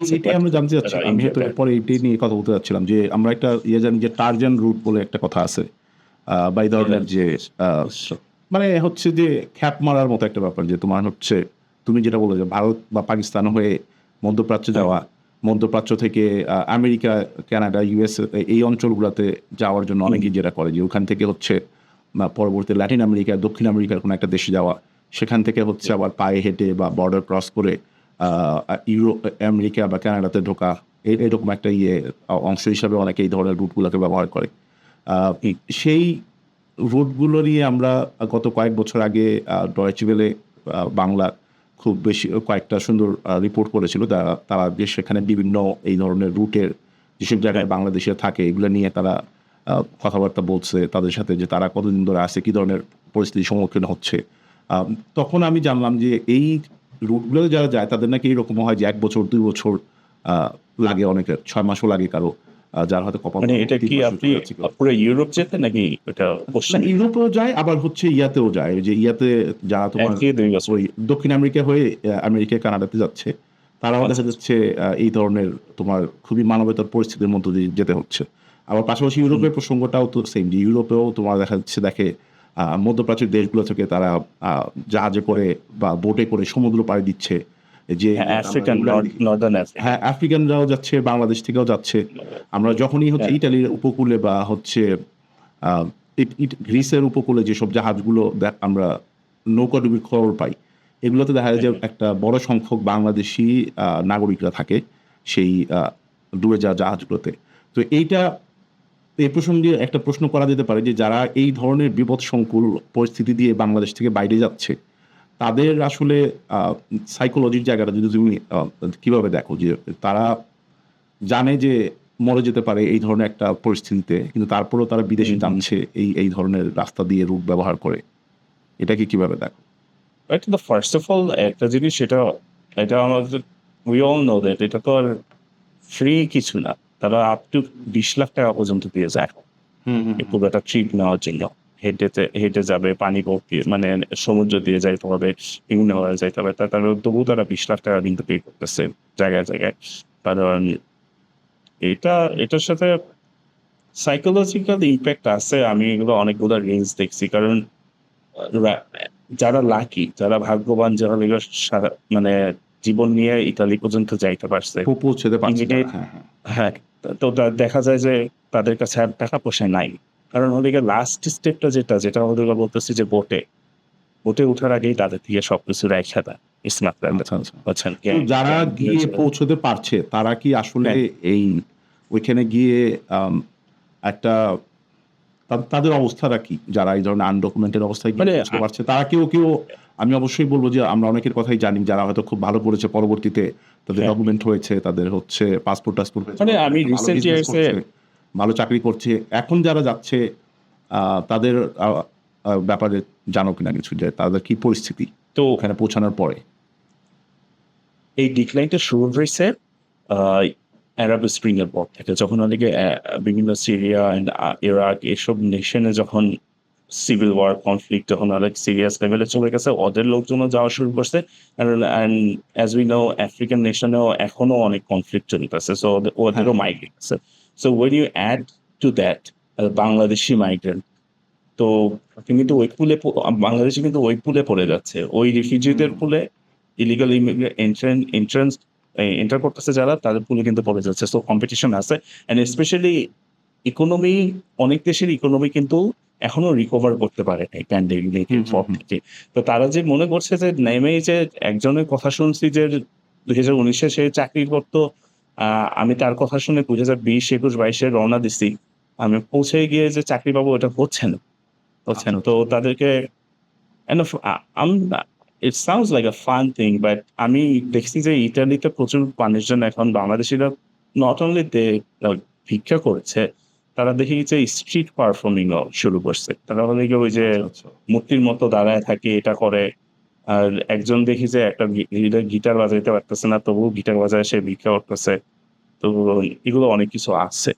এটাই আমরা জানতে চাচ্ছিলাম। আমি এটাই নিয়ে কথা বলতে চাচ্ছিলাম যে আমরা একটা ইয়ে জানি যে টার্জান রুট বলে একটা কথা আছে। আহ, বা এই ধরনের যে মানে হচ্ছে যে খ্যাপ মারার মতো একটা ব্যাপার যে তোমার হচ্ছে তুমি যেটা বলে যে ভারত বা পাকিস্তান হয়ে মধ্যপ্রাচ্যে যাওয়া মধ্যপ্রাচ্য থেকে আমেরিকা কানাডা ইউএস এই অঞ্চলগুলোতে যাওয়ার জন্য অনেকেই যেটা করে যে ওখান থেকে হচ্ছে পরবর্তী ল্যাটিন আমেরিকা দক্ষিণ আমেরিকার কোনো একটা দেশে যাওয়া সেখান থেকে হচ্ছে আবার পায়ে হেঁটে বা বর্ডার ক্রস করে ইউরোপ আমেরিকা বা কানাডাতে ঢোকা এই- এরকম একটা ইয়ে অংশ হিসাবে অনেকে এই ধরনের রুটগুলোকে ব্যবহার করে। সেই রুটগুলো নিয়ে আমরা গত কয়েক বছর আগে ডয়েচিভেলে বাংলা খুব বেশি, কয়েকটা সুন্দর রিপোর্ট করেছিল। তারা তারা যে সেখানে বিভিন্ন এই ধরনের রুটের যেসব জায়গায় বাংলাদেশে থাকে, এগুলো নিয়ে তারা কথাবার্তা বলছে তাদের সাথে যে তারা কতদিন ধরে আছে, কী ধরনের পরিস্থিতির সম্মুখীন হচ্ছে। তখন আমি জানলাম যে এই রুটগুলোতে যারা যায় তাদের নাকি এরকম হয় যে এক বছর দুই বছর লাগে অনেকের ছয় মাসও লাগে কারও যার হয়তো কপাল মানে এটা কি আপনি পুরো ইউরোপ যেতে নাকি এটা পশ্চিম ইউরোপেও যায় আবার হচ্ছে ইয়াতেও যায় যে ইয়াতে যারা তোমার ওই দক্ষিণ আমেরিকা হয়ে আমেরিকা কানাডাতে যাচ্ছে তারাও দেখা যাচ্ছে এই ধরনের তোমার খুবই মানবতার পরিস্থিতির মধ্য দিয়ে যেতে হচ্ছে। আবার পাশাপাশি ইউরোপের প্রসঙ্গটাও তো সেম যে ইউরোপেও তোমার দেখা যাচ্ছে দেখে মধ্যপ্রাচ্যের দেশগুলো থেকে তারা আহ, জাহাজে করে বা বোটে করে সমুদ্র পাড়ি দিচ্ছে যে হ্যাঁ আফ্রিকানরাও যাচ্ছে বাংলাদেশ থেকেও যাচ্ছে আমরা যখনই হচ্ছে হ্যাঁ। ইটালির উপকূলে বা হচ্ছে গ্রিসের উপকূলে যেসব জাহাজগুলো দেখ- আমরা নৌকাডুবির খবর পাই এগুলোতে দেখা যায় যে হ্যাঁ। একটা বড় সংখ্যক বাংলাদেশি নাগরিকরা থাকে সেই ডুবে যাওয়া জাহাজগুলোতে তো এইটা এই প্রসঙ্গে একটা প্রশ্ন করা যেতে পারে যে যারা এই ধরনের বিপদ সংকুল পরিস্থিতি দিয়ে বাংলাদেশ থেকে বাইরে যাচ্ছে তাদের আসলে সাইকোলজির জায়গাটা যদি তুমি কীভাবে দেখো যে তারা জানে যে মরে যেতে পারে এই ধরনের একটা পরিস্থিতিতে কিন্তু তারপরেও তারা বিদেশে। জানছে এই এই ধরনের রাস্তা দিয়ে রূপ ব্যবহার করে এটাকে কীভাবে দেখো এটা তো ফার্স্ট অফ অল একটা জিনিস সেটা এটা আমাদের উই অল নো দ্যাট এটা তো আর ফ্রি কিছু না তারা আপ টু বিশ লাখ টাকা পর্যন্ত দিয়ে যায়। পুরোটা ট্রিপ নেওয়ার জন্য। হেঁটেতে হেঁটে যাবে পানি মানে সমুদ্র দিয়ে যাইতে হবে বিভিন্ন যাইতে হবে। তারা তবু তারা বিশ লাখ টাকা কিন্তু পে করতেছে জায়গায় জায়গায়। কারণ এটা এটার সাথে সাইকোলজিক্যাল ইম্প্যাক্ট আছে। আমি এগুলো অনেকগুলো রেঞ্জ দেখছি। কারণ যারা লাকি যারা ভাগ্যবান যারা এগুলো মানে জীবন নিয়ে ইতালি পর্যন্ত যাইতে পারছে। পৌঁছতে পারছে হ্যাঁ হ্যাঁ। হ্যাঁ। তো দেখা যায় যে তাদের কাছে আর টাকা পয়সা নাই। কারণ ওদিকে লাস্ট স্টেপটা যেটা যেটা ওদের বলতেছি যে বোটে বোটে ওঠার আগেই তাদের থেকে সবকিছু রেখে দেয়। আচ্ছা আচ্ছা। তো যারা গিয়ে পৌঁছতে পারছে তারা কি আসলে এই ওইখানে গিয়ে একটা তাদের অবস্থাটা কি? যারা এই ধরনের আনডকুমেন্টেড অবস্থায় গিয়ে মানে, পারছে তারা কেউ কেউ আমি অবশ্যই বলব যে আমরা অনেকের কথাই জানি যারা হয়তো খুব ভালো করেছে পরবর্তীতে তাদের হ্যাঁ। ডকুমেন্ট হয়েছে তাদের হচ্ছে পাসপোর্ট টাসপোর্ট মানে আমি ভালো চাকরি করছে এখন যারা যাচ্ছে তাদের ব্যাপারে জানো কিনা কিছু যে তাদের কি পরিস্থিতি তো ওখানে পৌঁছানোর পরে এই ডিক্লাইনটা শুরু হয়েছে আরব স্প্রিং এর পর থেকে যখন অনেকে বিভিন্ন সিরিয়া অ্যান্ড ইরাক এসব নেশনে যখন সিভিল ওয়ার কনফ্লিক্ট যখন অনেক সিরিয়াস লেভেলে চলে গেছে। ওদের লোকজনও যাওয়া শুরু করছে। And as we know African নেশনেও এখনও অনেক কনফ্লিক্ট চলতেছে। সো ওদেরও। মাইগ্রেট আছে so when you add to that Bangladeshi migrant তো কিন্তু ওই পুলে বাংলাদেশে কিন্তু ওই পুলে পড়ে যাচ্ছে। ওই রিফিউজিদের পুলে ইলিগাল এন্ট্রেন্স এন্ট্রান্স এন্টার করতেছে যারা তাদের পুলে কিন্তু পড়ে যাচ্ছে। সো কম্পিটিশন আছে। অ্যান্ড স্পেশালি ইকোনমি অনেক দেশের ইকোনমি কিন্তু এখনও রিকভার করতে পারে নাই প্যান্ডেমিক পর থেকে। তো তারা যে মনে করছে যে নেমেই যে একজনের কথা শুনছি যে দুই হাজার উনিশে সে চাকরি করতো আমি তার কথা শুনে দুই হাজার বিশ একুশ বাইশে রওনা দিছি। আমি পৌঁছে গিয়ে যে চাকরি পাবো এটা হচ্ছে না হচ্ছে না। তো তাদেরকে and of- a- um- it sounds like a fun thing but আমি দেখছি যে ইটালিতে প্রচুর মানুষজন এখন বাংলাদেশিরা নট অনলি দে ভিক্ষা করেছে তারা দেখি যে স্ট্রিট পারফর্মিং শুরু করছে। তারা হলে কি ওই যে আচ্ছা মূর্তির মতো দাঁড়ায় থাকে এটা করে। আর একজন দেখি যে একটা গিটার বাজাইতে পারতেছে না তবুও গিটার বাজায় সে ভিক্ষা করতেছে। তো এগুলো অনেক কিছু আছে।